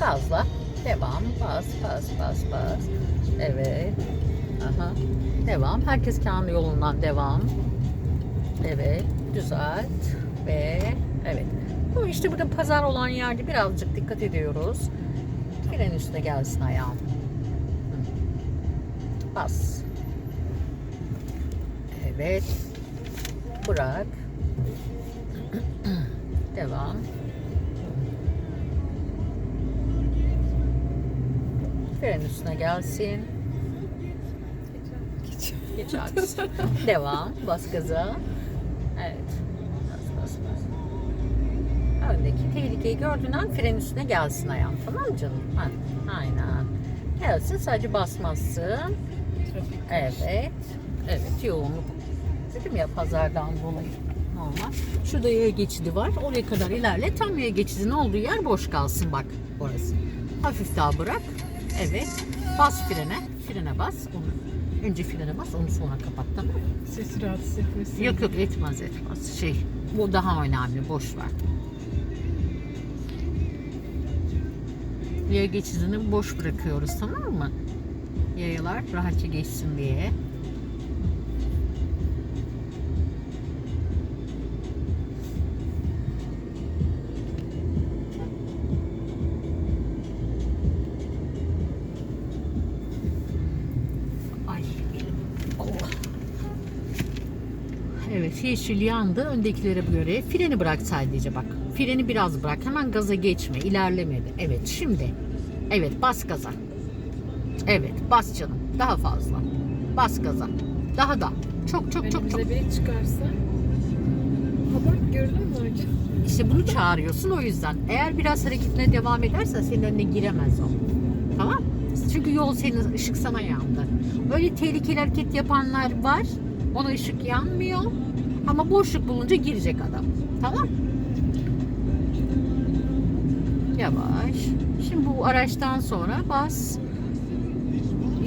Gazla. Devam. Bas, bas, bas, bas. Evet. Aha. Devam. Herkes kendi yolundan devam. Evet. Düzelt. Ve evet. Bu işte burada pazar olan yerde birazcık dikkat ediyoruz. Fren üstüne gelsin ayağım. Bas. Evet. Bırak. Devam. Fren üstüne gelsin. Geç abisi. Devam. Bas gaza. Evet. Bas bas bas. Öndeki tehlikeyi gördüğün an fren üstüne gelsin ayağın. Tamam mı canım? Ha, aynen. Gelsin sadece basmazsın. Evet. Evet yoğunluk. Dedim ya pazardan dolayı normal. Şurada yaya geçidi var. Oraya kadar ilerle. Tam yaya geçidinin olduğu yer boş kalsın bak orası. Hafif daha bırak. Evet. Bas frene. Frene bas. Onu. Önce frene bas. Onu sonra kapat tamam mı? Ses rahatsız etmesin. Yok yok etmez etmez. Şey bu daha önemli. Boş ver. Yaya geçidini boş bırakıyoruz tamam mı? Yayalar rahatça geçsin diye. Evet yeşil yandı. Öndekilere göre freni bırak sadece bak. Freni biraz bırak. Hemen gaza geçme. ilerlemedi. Evet şimdi. Evet bas gaza. Evet bas canım. Daha fazla. Bas gaza. Daha da. Çok çok çok çok. Biri çıkarsa. Bak gördün mü hocam? İşte bunu çağırıyorsun o yüzden. Eğer biraz hareketine devam edersen senin önüne giremez o. Tamam? Çünkü yol senin ışık sana yandı. Öyle tehlikeli hareket yapanlar var. Ona ışık yanmıyor. Ama boşluk bulunca girecek adam. Tamam? Yavaş. Şimdi bu araçtan sonra bas.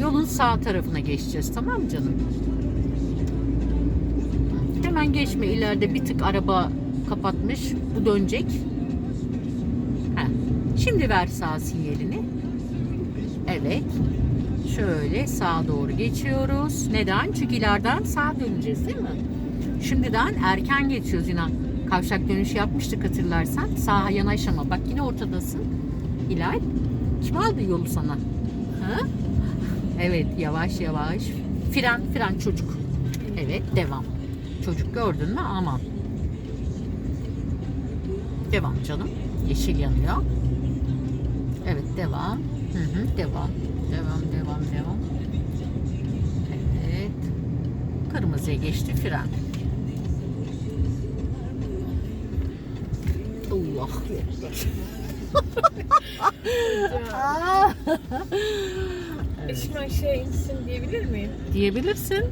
Yolun sağ tarafına geçeceğiz. Tamam mı canım? Hemen geçme. ileride bir tık araba kapatmış. Bu dönecek. Heh. Şimdi ver sağ sinyalini. Evet. Şöyle sağa doğru geçiyoruz. Neden? Çünkü ileriden sağa döneceğiz değil mi? Şimdiden erken geçiyoruz yine. Kavşak dönüşü yapmıştık hatırlarsan. Sağa yanaşama. Bak yine ortadasın. Hilal. Kim aldı yolu sana? Ha? Evet yavaş yavaş. Fren fren çocuk. Evet devam. Çocuk gördün mü? Aman. Devam canım. Yeşil yanıyor. Evet devam. Hı hı, devam. Devam devam devam. Evet. Kırmızıya geçti fren. Allah ekber. Eşim aşağı insin diyebilir miyim? Diyebilirsin.